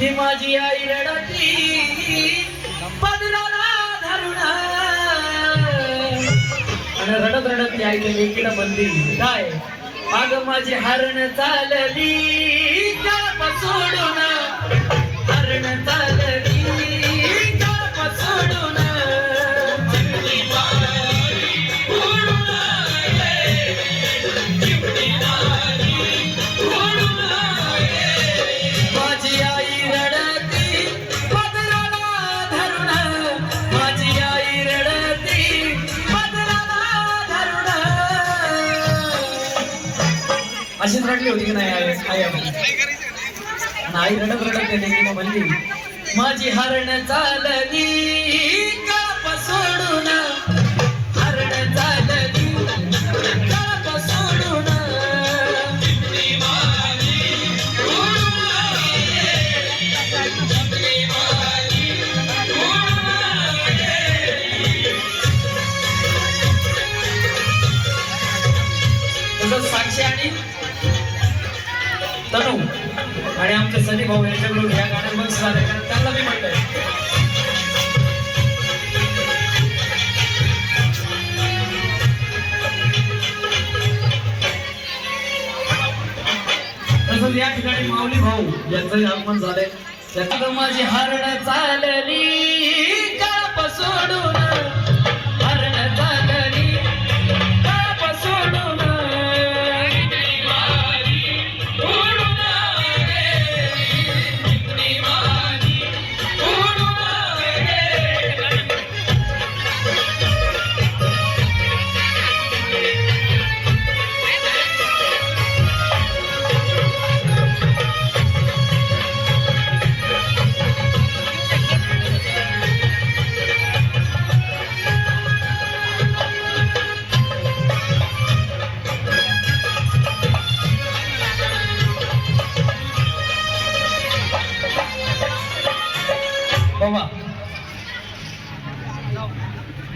ती माझी आई रडती. पदराला धरून. आणि रडत रडत ती आई लेकीला बंदी काय? अग माझी हरण चालली. सोडून हरण चाल अशीच रडली होती की नाही आई आई रडत रडत गेली की म्हणली माझी हरण चालली काप सोडून. हरण चालली काप सोडून. साक्षी आणि तनु आणि आमचे सनी भाऊ यांच्याकडून ह्या गाण्यामध्ये सादर करा त्यांना मी म्हणतोय. तसंच या ठिकाणी माऊली भाऊ यांचंही आगमन झालंय. त्यात माझी हरण चालली का सोडून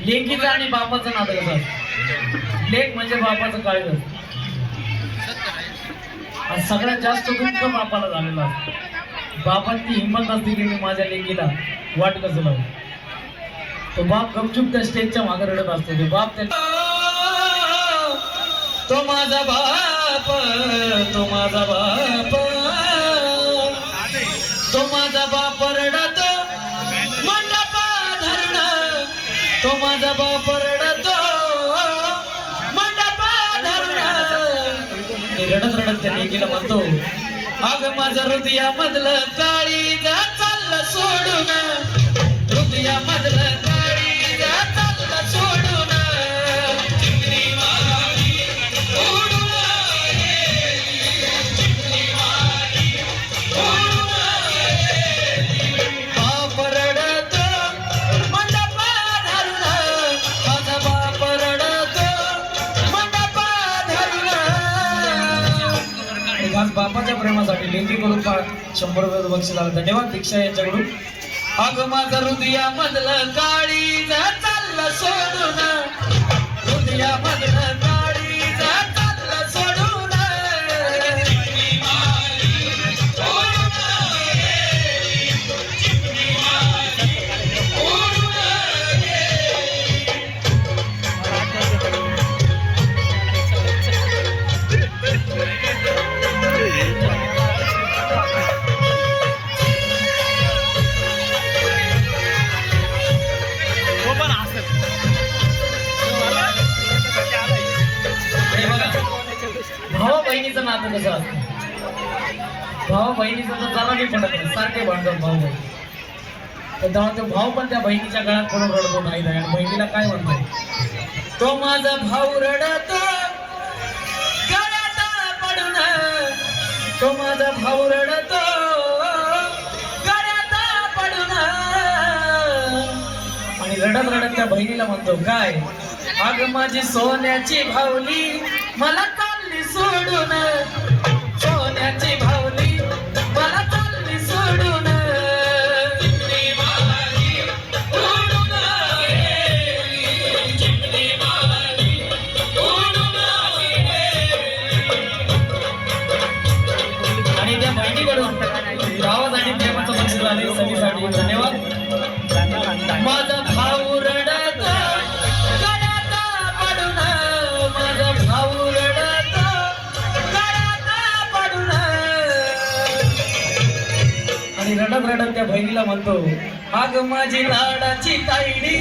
लेकीचं आणि बापाचं नातं कसं असतं? लेक म्हणजे बापाचं काळज आणि सगळ्यात जास्त दुःख बापाला झालेलं असतं. बापांची हिंमत नसते की मी माझ्या लेकीला वाट कसं लावू? तो बाप गपचूप त्या स्टेजच्या मागे रडत असतो. तो बाप त्या तो माझा बाप तो माझा बाप. तो माझा बाप रडत माझा बाप रडतो. मंडपा धरण. रडत रडत त्याने लेकीला म्हणतो अग माझं हृदया मधलं काळी चाललं सोडून. हृदया मधलं प्रेमासाठी लेकीकडून पा शंभर रुपये बक्षीस आलं. धन्यवाद दीक्षा यांच्याकडून. अग माझा हृदया मधलं काळी चाललं सोडून. हृदया मधलं नातं कसं असतं भावा बहिणीचं तर जरा नाही पडत नाही सारखे भांडतात भाऊ बहिणी. तर तेव्हा तो भाऊ पण त्या बहिणीच्या गळ्यात पडून रडतो नाही आणि बहिणीला काय म्हणतोय? तो माझा भाऊ रडतो पडून. तो माझा भाऊ रडतो पडून. आणि रडत रडत त्या बहिणीला म्हणतो काय? अग माझी सोन्याची भावली मला चालली आणि रडत रडत त्या बहिणीला म्हणतो अग माझी लाडाची ताईडी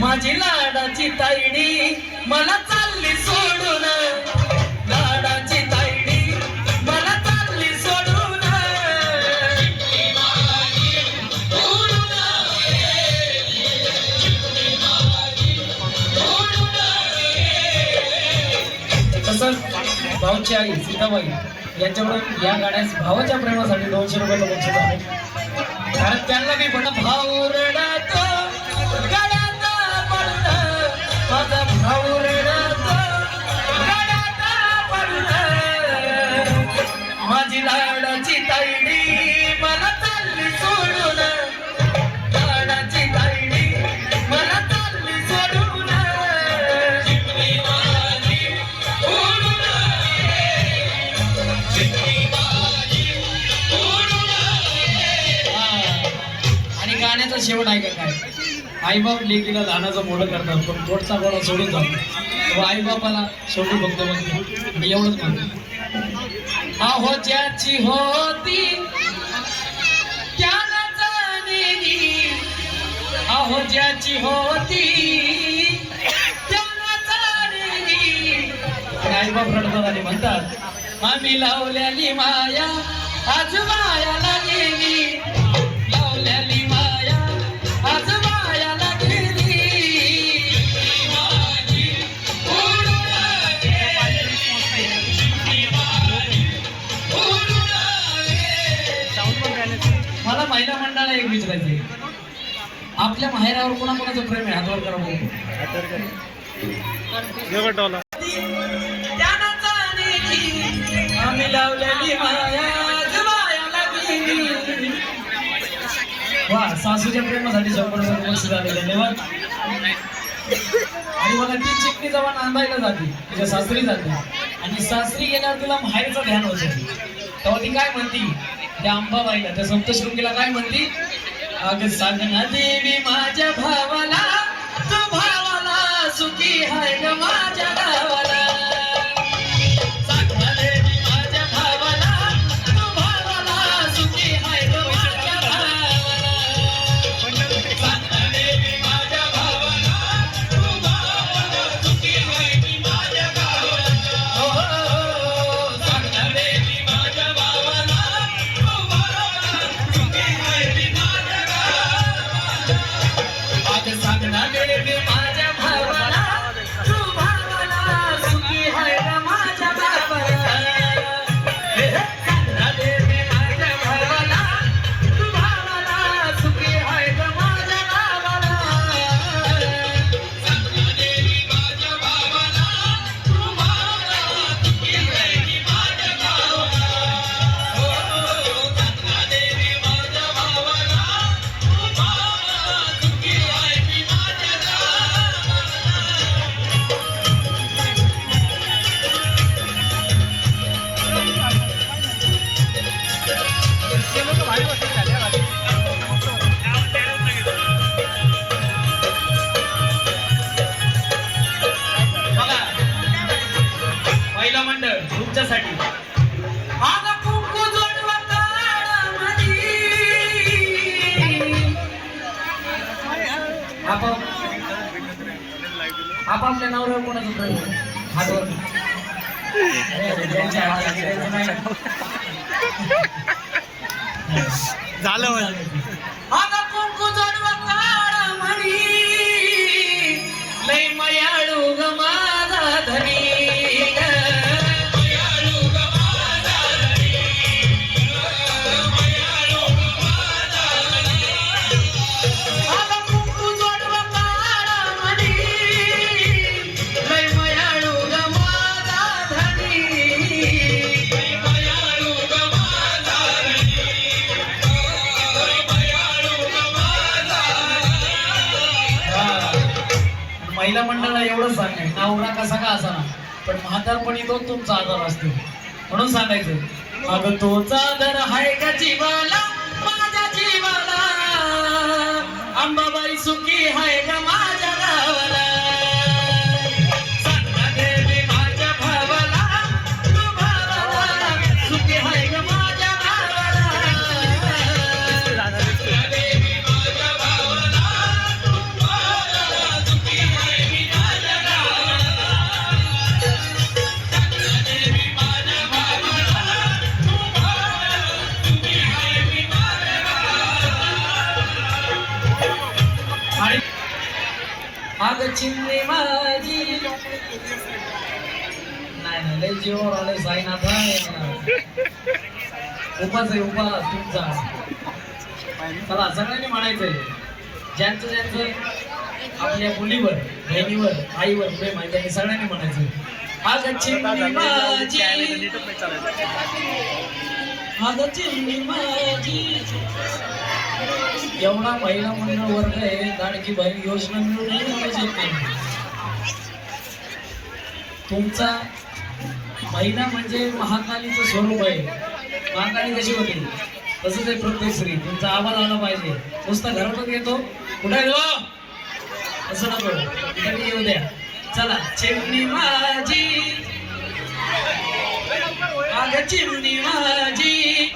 माझी लाडाची ताईडी मला चालली सोडून लाडाची ताईडी मला चालली सोडून. तसंच भाऊची आई सीताबाई यांच्याकडून या गाण्यास भावाच्या प्रेमासाठी दोनशे रुपयाचं बक्षीस आहे. कारण त्यांना मी म्हणत भाऊ रे आणि गाण्याचा शेवट आहे का काय? आईबाप लेकीला लहानाचं मोठं करतात पण पोटचा गोळा सोडून जातो. तो आईबापाला शेवटी बघतो म्हणतो मी एवढंच म्हणतो. अहो ज्याची होती त्याला जाणेली. अहो ज्याची होती त्याला जाणेली. आईबाप रडतात आणि म्हणतात आम्ही लावल्याली माया आज आपल्या माहेरावर कोणाकोणाचं प्रेम आहे? हातवर करा आम्ही लावलेली वा सासूच्या प्रेमासाठी शंभर रुपये बक्षीस धन्यवाद. आणि मला ती चिकणी जवळ नांदायला जाते तिच्या सासरी जाते. आणि सासरी गेल्यावर तिला माहेरचं ध्यान होतं. तेव्हा ती काय म्हणती? त्या अंबाबाईला त्या सप्तशृंगीला काय म्हणती? अग सांगना देवी माझ्या भावाला तू भावाला सुखी हाय ग माझ्या आपापल्या नवऱ्यावर कोणाचं प्रेम हातवर झालं म्हणजे महिला मंडळाला एवढं सांगाय नवरा कसा का असाना पण म्हातारपणी तो तुमचा आधार असतो. म्हणून सांगायचं अगं तोचा आधार हाय का जीवाला? माझ्या जीवाला. अंबाबाई सुखी हाय का चिमणी माझी. नाही नाही लय जीवावर आले साईनाथ. उपास आहे उपास तुमचा. चला सगळ्यांनी म्हणायचंय. ज्यांचं ज्यांचं आपल्या मुलीवर बहिणीवर आईवर प्रेम आहे त्यांनी सगळ्यांनी म्हणायचं अग चिमणी माझी. अग चिमणी माझी. एवढा महिला मंडळ वर्ग आहे लाडकी बहीण योजना मिळून तुमचा महिला म्हणजे महाकालीचं स्वरूप आहे. महाकाली कशी होती? तसंच आहे प्रत्येक स्त्री. तुमचा आवाज आला पाहिजे. नुसता घरातच येतो. कुठे आहे असं नको. इकडे येऊ द्या चला चिमणी माझी. आग चिमणी माझी.